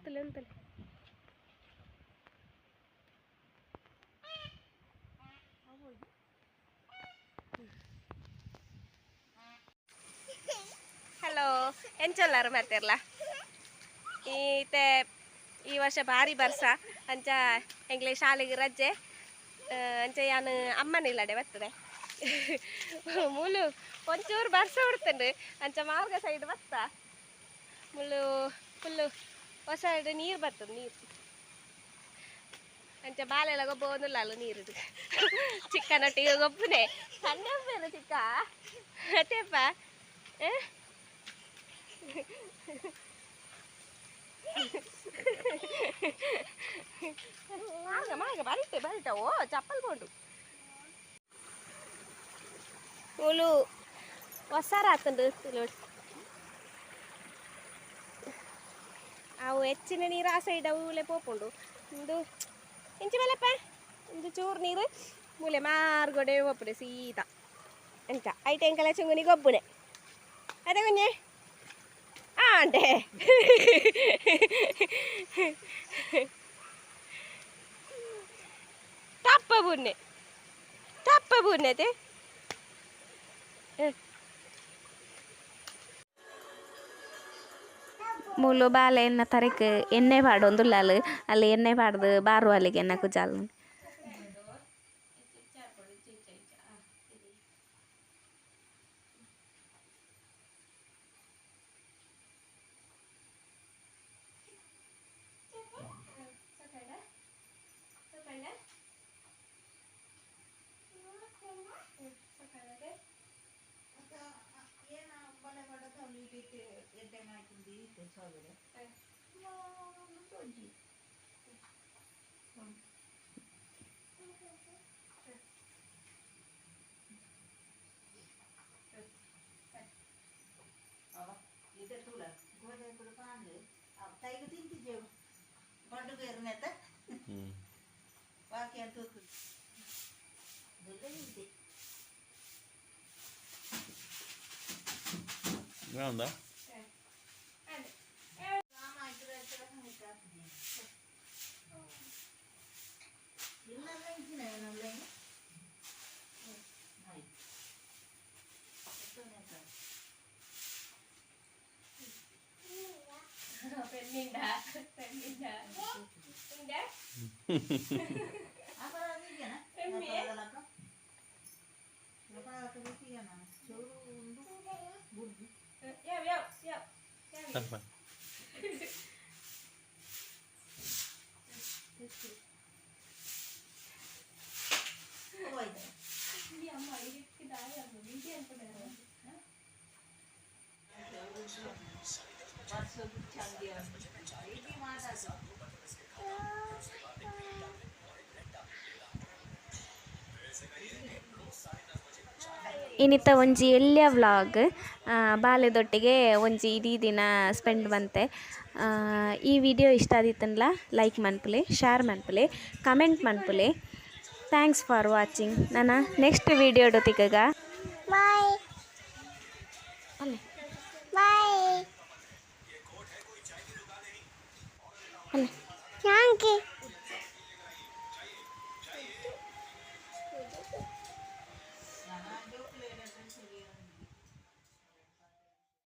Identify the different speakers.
Speaker 1: ಉಂತಲೆ
Speaker 2: ಅಂತಲೇ. ಹಲೋ ಎಂಚಲ್ಲಾರು ಮಾಡ್ತಿರ್ಲ ಈತೆ ಈ ವರ್ಷ ಭಾರಿ ಬರ್ಸ. ಅಂಚ ಎಂಗ್ಲೆ ಶಾಲೆಗೆ ರಜೆ. ಅಂಚ ಯಾನು ಅಮ್ಮನಿಲ್ಲಡೆ ಬರ್ತದೆ. ಮುಲು ಒಂಚೂರು ಬರ್ಸ ಬಿಡ್ತೇನೆ ಅಂಚ ಮಾರ್ಗ ಸೈಡ್ ಬತ್ತ? ಮುಳ್ಳು ಫುಲ್ಲು ಹೊಸ ನೀರು ಬರ್ತದೆ ನೀರು ಅಂಚ ಬಾಲೆಲ್ಲ ಗೊಬ್ಬ ಒಂದಿಲ್ಲ ಅಲ್ಲ ನೀರಿದು ಚಿಕ್ಕನೊಟ್ಟಿಗೆ ಗೊಬ್ಬನೇ ಸಣ್ಣ ಬೇರೆ ಚಿಕ್ಕ ಅತ್ತೇಪ್ಪ ಆ? ಮಾರ್ಗ ಮಾರ್ಗ ಬರಿತೆ ಬರಿತ ಓ ಚಪ್ಪಲ್ ಬೋಂಡು ಓಲು ಹೊಸಾರ ಆತಂಡು ನೋಡಿ ಅವು ಹೆಚ್ಚಿನ ನೀರು ಆ ಸೈಡ್ ಅವಲೆ ಪೋಪುಂಡು ಇಂದು ಇಂಚಿ ಮೇಲಪ್ಪ ಇಂದು ಚೂರು ನೀರು ಮೂಲೆ ಮಾರ್ಗೊಡೆ ಒಪ್ಪಡೆ ಸೀತಾ ಎಂತ ಐತೆ ಎಂಕಲ ಚುಂಗುನಿ ಗೊಬ್ಬುನೆ ಅದೇ ಕುಂಜೆ ആണ്ടേ തപ്പ പുന്നെ തപ്പ പുന്നത്
Speaker 3: ಮೂಲು ಬಾಲೆ ಎನ್ನ ತರಕ್ ಎಣ್ಣೆ ಪಾಡೊಂದುಲ್ಲಾಲು ಅಲ್ಲಿ ಎಣ್ಣೆ ಪಾಡ್ದು ಬಾರು ಅಲ್ಲಿಗೆ ಎನ್ನ ಕುಜಾಲು
Speaker 1: ಬಿಟ್ಟು ಎಡ್ಡೆಣ್ಣೆ ಹಾಕಿಂದು ಸೋದಡೆ ಒಂಜಿ ಇದೆ ತೂಲ ಗೋಧಿ ಹಾಕಿಬಿಡು ಪಾಂದು ತೈಗೆ ತಿಂತಿದ್ದೆವು ಬಂಡು ಬೇರನೆತ್ತ ಬಾಕಿ ಅಂತ ತಿಂತೆ
Speaker 4: anda.
Speaker 5: పెళ్ళిండా పెళ్ళిండా
Speaker 1: పెళ్ళిండా
Speaker 4: Tama.
Speaker 1: What's the good chance here? Maybe one has a...
Speaker 3: ಇನ್ನಿತ್ತ ಒಂಜಿ ಎಲ್ಯ ವ್ಲಾಗ್ ಬಾಲ್ಯದೊಟ್ಟಿಗೆ ಒಂಜಿ ಇಡೀ ದಿನ ಸ್ಪೆಂಡ್ ಬಂತೆ. ಈ ವಿಡಿಯೋ ಇಷ್ಟ ಆದಿತ್ತನ್ಲ ಲೈಕ್ ಮನ್ಪುಲೆ, ಶೇರ್ ಮನ್ಪುಲೆ, ಕಮೆಂಟ್ ಮನ್ಪುಲೆ. Thanks for watching. ನನ್ನ ನೆಕ್ಸ್ಟ್ ವಿಡಿಯೋಡೊತ್ತಿಗೆ Bye.